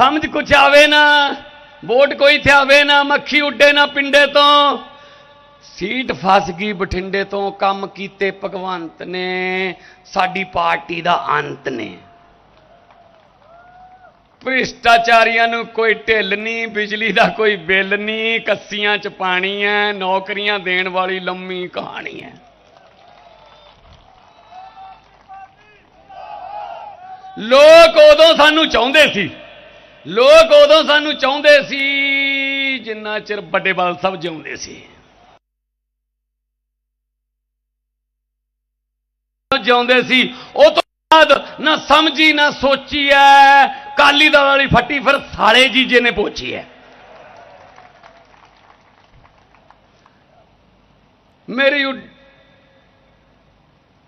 ਸਮਝ ਕੁਛ ਆਵੇ ਨਾ, ਵੋਟ ਕੋਈ ਥਿਆਵੇ ਨਾ, ਮੱਖੀ ਉੱਡੇ ਨਾ ਪਿੰਡੇ ਤੋਂ। ਸੀਟ ਫਸ ਗਈ ਬਠਿੰਡੇ ਤੋਂ, ਕੰਮ ਕੀਤੇ ਭਗਵੰਤ ਨੇ, ਸਾਡੀ ਪਾਰਟੀ ਦਾ ਅੰਤ ਨੇ। ਭ੍ਰਿਸ਼ਟਾਚਾਰੀਆਂ ਨੂੰ ਕੋਈ ਢਿੱਲ ਨਹੀਂ, ਬਿਜਲੀ ਦਾ ਕੋਈ ਬਿੱਲ ਨਹੀਂ, ਕੱਸੀਆਂ ਚ ਪਾਣੀ ਹੈ ਨੌਕਰੀਆਂ ਦੇਣ ਵਾਲੀ ਲੰਮੀ ਕਹਾਣੀ ਹੈ ਲੋਕ ਉਦੋਂ ਸਾਨੂੰ ਚਾਹੁੰਦੇ ਸੀ ਲੋਕ ਉਦੋਂ ਸਾਨੂੰ ਚਾਹੁੰਦੇ ਸੀ, ਜਿੰਨਾ ਚਿਰ ਵੱਡੇ ਬਾਲ ਸਾਹਿਬ ਜਿਉਂਦੇ ਸੀ। ਜਿਉਂਦੇ ਸੀ, ਉਹ ਤੋਂ ਬਾਅਦ ਨਾ ਸਮਝੀ, ਨਾ ਸੋਚੀ ਐ। ਕਾਲੀ ਦਲ ਵਾਲੀ ਫੱਟੀ ਫਿਰ ਸਾਲੇ ਜੀਜੇ ਨੇ ਪੋਚੀ ਐ। ਮੇਰੀ ਉੱਡ-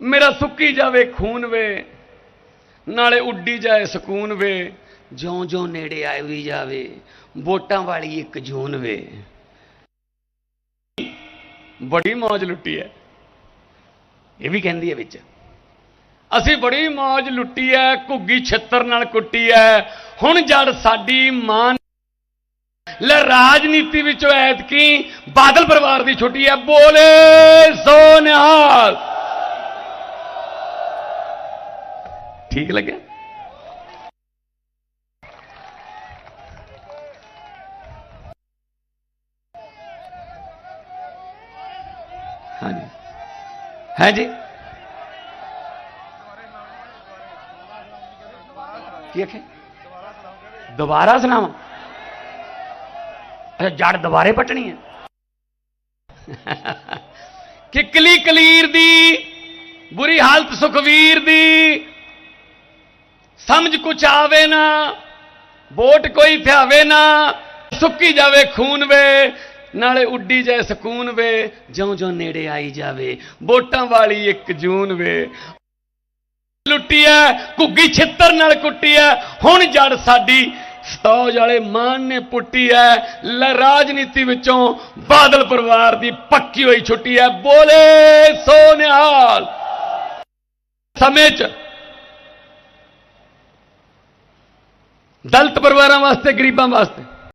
ਮੇਰਾ ਸੁੱਕੀ ਜਾਵੇ ਖੂਨ ਵੇ, ਨਾਲੇ ਉੱਡੀ ਜਾਏ ਸਕੂਨ ਵੇ। ਜਿਉਂ ਜਿਉਂ ਨੇੜੇ ਆਈ ਜਾਵੇ, ਵੋਟਾਂ ਵਾਲੀ ਇੱਕ ਜੂਨ ਵੇ। ਬੜੀ ਮੌਜ ਲੁੱਟੀ ਐ। ਇਹ ਵੀ ਕਹਿੰਦੀ ਹੈ ਵਿੱਚ। ਅਸੀਂ ਬੜੀ ਮੌਜ ਲੁੱਟੀ ਐ, ਘੁੱਗੀ ਛਿੱਤਰ ਨਾਲ ਕੁੱਟੀ ਐ। ਹੁਣ ਜੜ ਸਾਡੀ ਮਾਂ ਲੈ ਰਾਜਨੀਤੀ ਵਿੱਚੋਂ ਐਤਕੀ ਬਾਦਲ ਪਰਿਵਾਰ ਦੀ ਛੁੱਟੀ ਐ। ਬੋਲੇ ਸੋ ਨਿਹਾਲ ਠੀਕ ਲੱਗਿਆ? ਹਾਂਜੀ। ਹੈ ਜੀ? ਕੀ ਆਖੇ ਦੁਬਾਰਾ ਸੁਣਾਵਾਂ? ਅੱਛਾ, ਜੜ ਦੁਬਾਰੇ ਪਟਣੀ ਹੈ। ਕਿਕਲੀ ਕਲੀਰ ਦੀ, ਬੁਰੀ ਹਾਲਤ ਸੁਖਵੀਰ ਦੀ, ਸਮਝ ਕੁਛ ਆਵੇ ਨਾ, ਵੋਟ ਕੋਈ ਥਿਆਵੇ ਨਾ, ਸੁੱਕੀ ਜਾਵੇ ਖੂਨ ਵੇ ਨਾਲੇ ਉੱਡੀ ਜਾਏ ਸਕੂਨ ਵੇ, ਜਿਉਂ ਜਿਉਂ ਨੇੜੇ ਆਈ ਜਾਵੇ, ਵੋਟਾਂ ਵਾਲੀ ਇੱਕ ਜੂਨ ਵੇ। ਲੁੱਟੀ ਐ ਘੁੱਗੀ ਛਿੱਤਰ ਨਾਲ ਕੁੱਟੀ ਐ ਹੁਣ ਜੜ ਸਾਡੀ ਸਤੌਜ ਵਾਲੇ ਮਾਨ ਨੇ ਪੁੱਟੀ ਐ ਲੈ ਰਾਜਨੀਤੀ ਵਿੱਚੋਂ ਬਾਦਲ ਪਰਿਵਾਰ ਦੀ ਪੱਕੀ ਹੋਈ ਛੁੱਟੀ ਐ ਬੋਲੇ ਸੋ ਨਿਹਾਲ। ਸਮੇਂ ਚ ਦਲਤ ਪਰਿਵਾਰਾਂ ਵਾਸਤੇ, ਗਰੀਬਾਂ ਵਾਸਤੇ।